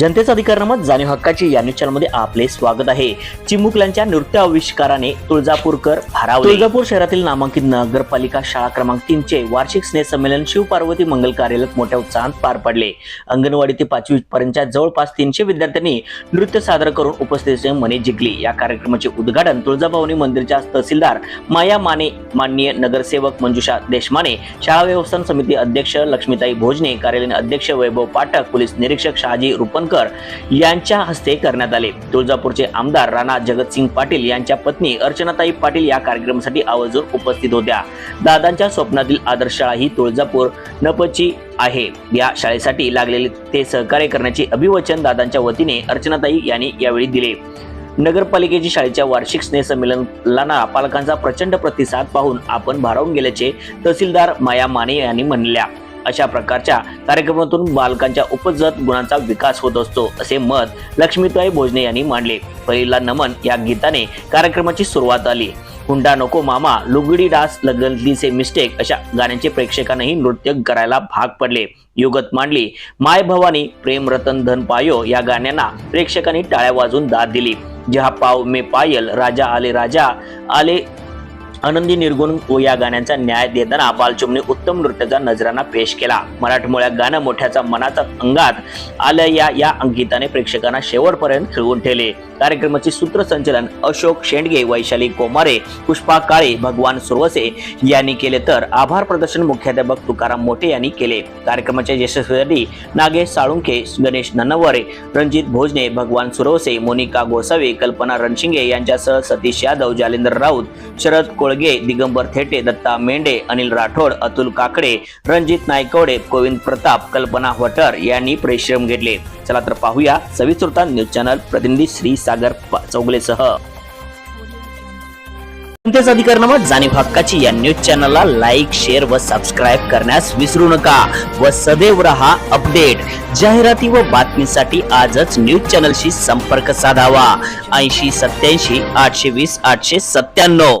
जनतेचा अधिकारनामत जाणीव हक्काची या न्यूज चॅनलमध्ये आपले स्वागत आहे. चिमुकल्यांच्या नृत्य आविष्काराने तुळजापूरकर भारावले तुळजापूर शहरातील नामांकित नगरपालिका शाळा क्रमांक तीनचे वार्षिक स्नेह संमेलन शिवपार्वती मंगल कार्यालयात मोठ्या उत्साहात पार पडले. अंगणवाडी ते पाचवी पर्यंतच्या जवळपास तीनशे विद्यार्थ्यांनी नृत्य सादर करून उपस्थितीचे मने जिंकली. या कार्यक्रमाचे उद्घाटन तुळजाभवानी मंदिरच्या तहसीलदार माया माने माननीय नगरसेवक मंजुषा देशमाने शाळा व्यवस्थापन समिती अध्यक्ष लक्ष्मीताई भोजने कार्यालयीन अध्यक्ष वैभव पाठक पोलीस निरीक्षक शहाजी रुपनकर यांच्या हस्ते करण्यात आले. तुळजापूरचे आमदार राणा जगतसिंग पाटील यांच्या पत्नी अर्चनाताई पाटील या कार्यक्रमासाठी आवर्जून उपस्थित होत्या. दादांच्या स्वप्नातील आदर्श शाळा ही तुळजापूर नपची आहे. या शाळेसाठी लागलेले ते सहकार्य करण्याचे अभिवचन दादांच्या वतीने अर्चनाताई यांनी यावेळी दिले. नगरपालिकेची शाळेच्या वार्षिक स्नेहसंमेलनाला पालकांचा प्रचंड प्रतिसाद पाहून आपण भारावून गेल्याचे तहसीलदार माया माने यांनी म्हणल्या. अशा प्रकारच्या कार्यक्रमातून बालकांच्या उपजत गुणांचा विकास होत असतो असे मत लक्ष्मीताई भोजने यांनी मांडले. पहिला नमन या गीताने कार्यक्रमाची सुरुवात आली हुंडा नको मामा लुगडी डास लगलीचे मिस्टेक अशा गाण्यांचे प्रेक्षकांनाही नृत्य करायला भाग पडले. युगत मांडली माय भवानी प्रेम रतन धन पायो या गाण्यांना प्रेक्षकांनी टाळ्या वाजून दाद दिली. जहा पाव मे पायल राजा आले राजा आले आनंदी निर्गुण व या गाण्यांचा न्याय देताना बालचुमने उत्तम नृत्याचा नजराना पेश केला. मराठमोळ्या गाणं मोठ्याचा मनाचा अंगात आलं या या अंकिताने प्रेक्षकांना शेवटपर्यंत खिळवून ठेवले. कार्यक्रमाचे सूत्रसंचलन अशोक शेंडगे वैशाली कोमारे पुष्पा काळे भगवान सुरवसे यांनी केले तर आभार प्रदर्शन मुख्याध्यापक तुकाराम मोठे यांनी केले. कार्यक्रमाच्या यशस्वीसाठी नागेश साळुंखे गणेश नन्नवरे रणजित भोजने भगवान सुरवसे मोनिका गोसावी कल्पना रणशिंगे यांच्यासह सतीश यादव जालेंद्र राऊत शरद कोळगे दिगंबर थेटे दत्ता मेंढे अनिल राठोड अतुल काकडे रणजित नायकवडे गोविंद प्रताप कल्पना वटर यांनी परिश्रम घेतले. चला तर पाहूया सविस्तृता न्यूज चॅनल प्रतिनिधी श्री सागर प- चौगलेसह. जनतेच अधिकारनामा जाणीव हक्काची या न्यूज चॅनलला लाईक शेअर व सबस्क्राईब करण्यास विसरू नका व सदैव रहा अपडेट. जाहिराती व बातमीसाठी आजच न्यूज चॅनलशी संपर्क साधावा. ऐंशी सत्याऐंशी आठशे वीस आठशे सत्त्याण्णव.